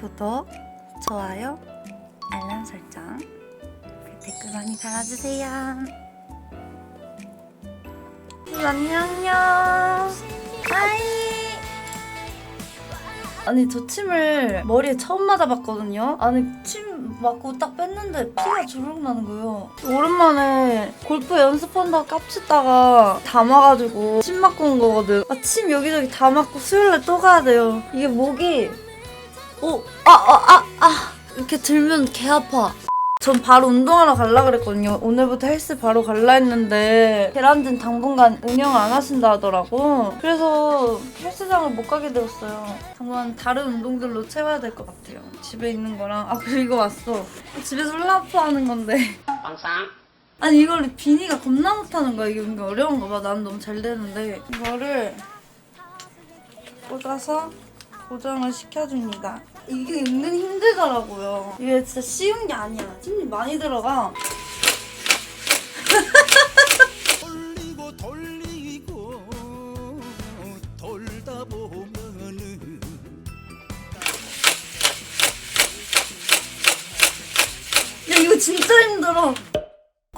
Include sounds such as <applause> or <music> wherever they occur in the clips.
구독, 좋아요, 알람 설정, 그 댓글 많이 달아주세요. 안녕요. 하이. 아니 저 침을 머리에 처음 맞아봤거든요. 아니 침 맞고 딱 뺐는데 피가 주르륵 나는 거예요. 오랜만에 골프 연습한다고 깝치다가 다 맞아가지고 침 맞고 온 거거든. 아 침 여기저기 다 맞고 수요일날 또 가야 돼요. 이게 목이 오, 아, 아, 아, 아. 이렇게 들면 개 아파. 전 바로 운동하러 갈라 그랬거든요. 오늘부터 헬스 바로 갈라 했는데 계란진 당분간 운영 안 하신다 하더라고. 그래서 헬스장을 못 가게 되었어요. 당분간 다른 운동들로 채워야 될 것 같아요. 집에 있는 거랑 아 그리고 이거 왔어. 집에서 훌라프 하는 건데. 아니 이걸 비니가 겁나 못하는 거야. 이게 뭔가 어려운가 봐. 나는 너무 잘 되는데 이거를 꽂아서 고정을 시켜줍니다. 이게 은근 힘들더라고요. 이게 진짜 쉬운 게 아니야. 힘이 많이 들어가. 돌리고 돌리고 돌다 보면은 야 이거 진짜 힘들어.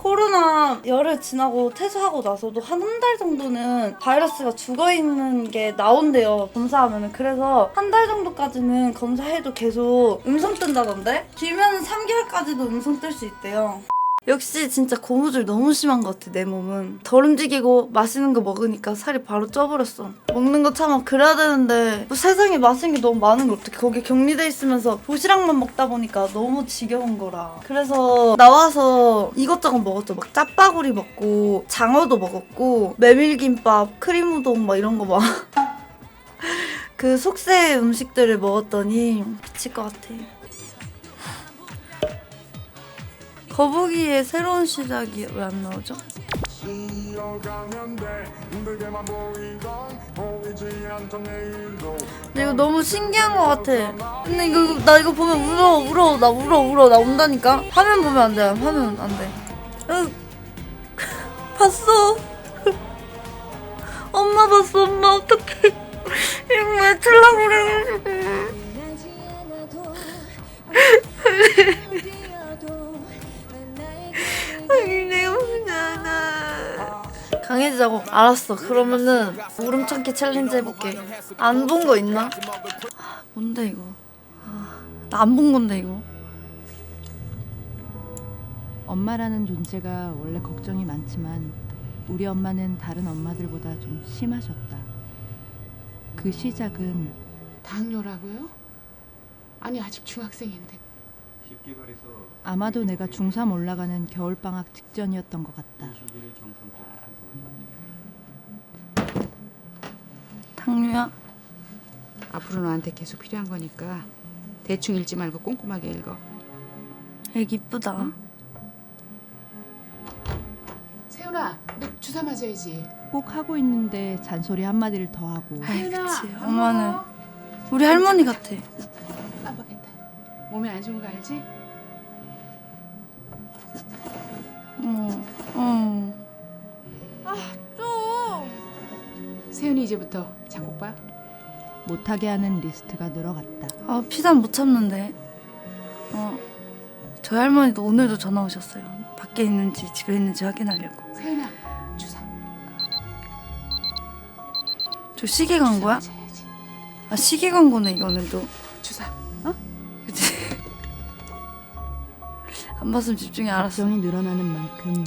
코로나 열흘 지나고 퇴소하고 나서도 한 한 달 정도는 바이러스가 죽어 있는 게 나온대요 검사하면은 그래서 한 달 정도까지는 검사해도 계속 음성 뜬다던데 길면 3개월까지도 음성 뜰 수 있대요. 역시 진짜 고무줄 너무 심한 것 같아 내 몸은. 덜 움직이고 맛있는 거 먹으니까 살이 바로 쪄버렸어. 먹는 거 참아 그래야 되는데 뭐 세상에 맛있는 게 너무 많은 걸 어떻게 거기 격리돼 있으면서 도시락만 먹다 보니까 너무 지겨운 거라. 그래서 나와서 이것저것 먹었죠. 막 짜파구리 먹고 장어도 먹었고 메밀김밥 크림 우동 막 이런 거막. <laughs> 그 속세 음식들을 먹었더니 미칠 것 같아 거북이의 새로운 시작이 왜 안 나오죠? 근데 이거 너무 신기한 것 같아. 근데 이거 이거- 나 이거 보면 울어 울어 나 울어 울어 나 운다니까. 화면 보면 안 돼. 화면 안 돼. 으, <laughs> 봤어. <laughs> 엄마 봤어 엄마 어떡해. 이거 왜 틀라고 그래. 강해지자고 알았어 그러면은 울음 참기 챌린지 해볼게 안 본 거 있나? 아, 뭔데 이거 나안 본 건데 이거 엄마라는 존재가 원래 걱정이 많지만 우리 엄마는 다른 엄마들보다 좀 심하셨다. 그 시작은 당뇨라고요? 아니 아직 중학생인데 아마도 내가 중3 올라가는 겨울방학 직전이었던 것 같다. 당뇨야? 앞으로 너한테 계속 필요한 거니까 대충 읽지 말고 꼼꼼하게 읽어. 애기 이쁘다. 세훈아 너 주사 맞아야지. 꼭 하고 있는데 잔소리 한마디를 더 하고. 아이 그치. 엄마는 우리 할머니 같아 몸에 안 좋은 거 알지? 어, 어. 세훈이 이제부터 작곡봐. 못하게 하는 리스트가 늘어갔다. 아 피자 못 참는데. 어 저희 할머니도 오늘도 전화 오셨어요. 밖에 있는지 집에 있는지 확인하려고. 세훈아 주사. 저 시계 간 거야? 주사 맞아야지. 아 시계 간 거네 이거는 또 주사. 그 안 봤으면 집중이 알았어 걱정이 늘어나는 만큼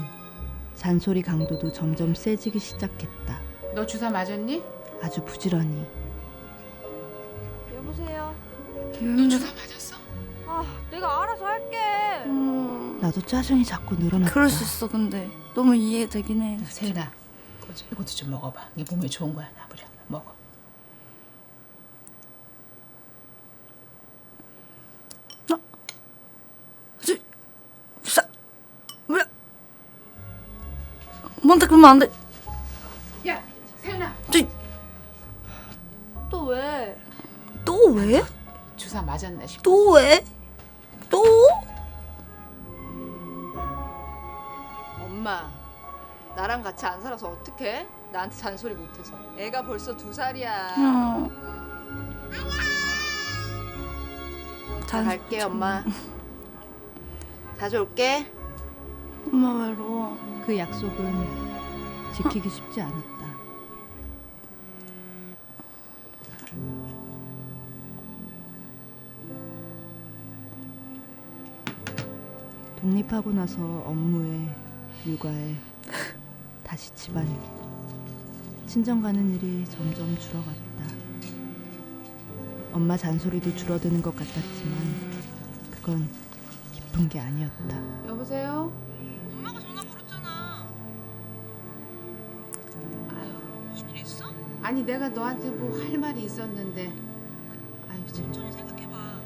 잔소리 강도도 점점 세지기 시작했다. 너 주사 맞았니? 아주 부지런히 여보세요. 너 주사 맞았어? 아, 내가 알아서 할게. 음, 나도 짜증이 자꾸 늘어났다. 그럴 수 있어 근데 너무 이해되긴 해 좀- 이것도 좀 먹어봐 이게 몸에 좋은 거야 나부려 먹어 뭔데 그러면 안 돼 야 세훈아 또 왜? 또 왜? 주사 맞았나 싶어 또 왜? 또? 엄마, 나랑 같이 안 살아서 어떡해? 나한테 잔소리 못해서. 애가 벌써 두 살이야. 어. 잘 갈게 엄마. 자주 올게. 엄마 외로워. 그 약속은 지키기 쉽지 않았다. 독립하고 나서 업무에, 육아에, 다시 집안에 친정 가는 일이 점점 줄어갔다. 엄마 잔소리도 줄어드는 것 같았지만 그건 기쁜 게 아니었다. 여보세요? 아니 내가 너한테 뭐 할 말이 있었는데 아유 참 천천히 생각해봐.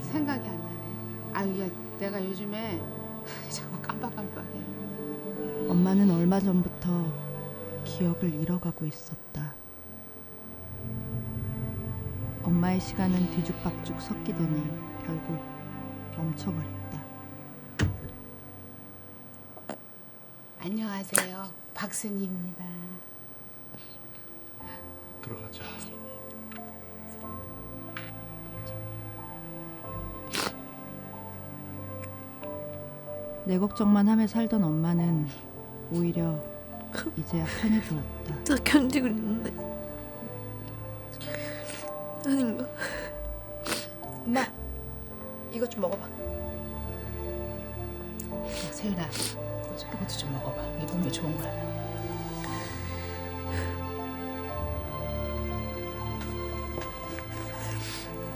생각이 안 나네. 아유 야 내가 요즘에 <laughs> 자꾸 깜빡깜빡해. 엄마는 얼마 전부터 기억을 잃어가고 있었다. 엄마의 시간은 뒤죽박죽 섞이더니 결국 멈춰버렸다. 안녕하세요. 박순희입니다. 들어가자 내 걱정만 하며 살던 엄마는 오히려 이제야 편히 들었다. <laughs> 나 견디고 있는데. 아닌가? 엄마 이것 좀 먹어봐. 세윤아, 이것도 좀 먹어봐. 이게 몸에 좋은 거야.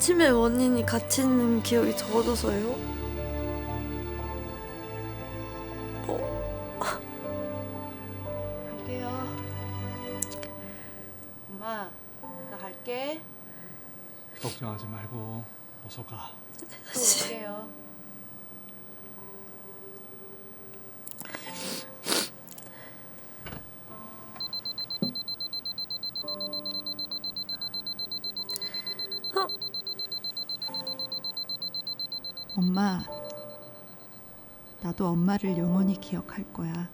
치매 원인이 같이 있는 기억이 적어져서요? 갈게요. 엄마 나 갈게. 걱정하지 말고 어서 가. 또 올게요. 엄마, 나도 엄마를 영원히 기억할 거야.